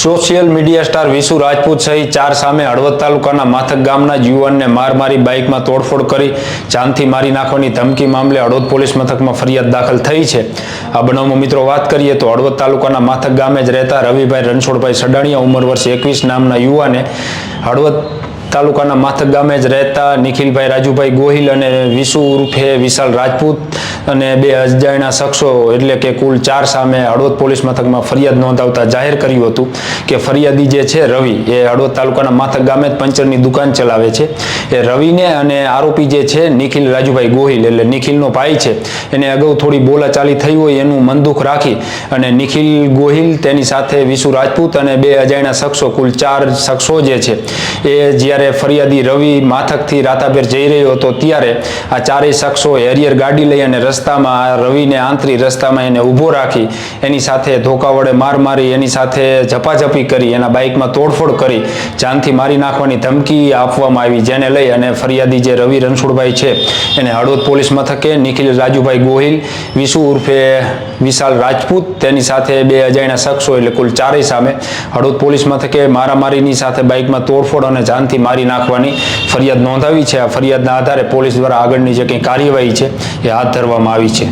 Social media star Vishu Rajput સહિત ચાર સામે હળવદ તાલુકાના માથક ગામના યુવાનને માર મારી બાઇકમાં તોડફોડ કરી જાનથી મારી નાખવાની ધમકી મામલે હળવદ પોલીસ મથકમાં ફરિયાદ દાખલ થઈ છે. આ બનાવમાં મિત્રો વાત કરીએ તો હળવદ તાલુકાના માથક ગામે જ રહેતા રવિભાઈ રણછોડભાઈ સડાણીયા ઉંમર વર્ષ એકવીસ નામના યુવાને હળવદ તાલુકાના માથક ગામે જ રહેતા નિખિલભાઈ રાજુભાઈ ગોહિલ અને વિશુ ઉર્ફે વિશાલ રાજપૂત અને બે અજાણ્યા શખ્સો એટલે કે કુલ ચાર સામે હળવદ પોલીસ મથકમાં ફરિયાદ નોંધાવતા જાહેર કર્યું હતું કે ફરિયાદી જે છે રવિ, એ હળવદ તાલુકાના માથક ગામે જ પંચરની દુકાન ચલાવે છે. એ રવિને અને આરોપી જે છે નિખિલ રાજુભાઈ ગોહિલ એટલે નિખિલનો ભાઈ છે, એને અગાઉ થોડી બોલાચાલી થઈ હોય એનું મનદુખ રાખી અને નિખિલ ગોહિલ તેની સાથે વિશુ રાજપૂત અને બે અજાણ્યા શખ્સો, કુલ ચાર શખ્સો જે છે, એ જ્યારે ફરિયાદી રવિ માથકથી રાતાભેર જઈ રહ્યો હતો ત્યારે આ ચારેય શખ્સો હેરિયર ગાડી લઈ અને રસ્તામાં રવિને આંતરી રસ્તામાં એને ઊભો રાખી એની સાથે ધોકા વડે માર મારી, એની સાથે ઝપાઝપી કરી, એના બાઇકમાં તોડફોડ કરી, જાનથી મારી નાખવાની ધમકી આપવામાં આવી, જેને લઈ અને ફરિયાદી જે રવિ રણછોડભાઈ છે એને હળવદ પોલીસ મથકે નિખિલ રાજુભાઈ ગોહિલ, વિશુ ઉર્ફે વિશાલ રાજપૂત, તેની સાથે બે અજાણ્યા શખ્સો એટલે કુલ ચારેય સામે હળવદ પોલીસ મથકે મારામારીની સાથે બાઇકમાં તોડફોડ અને જાનથી મારી નાખવાની ફરિયાદ નોંધાવી છે. આ ફરિયાદના આધારે પોલીસ દ્વારા આગળની જે કંઈ કાર્યવાહી છે એ હાથ ધરવામાં આવી છે.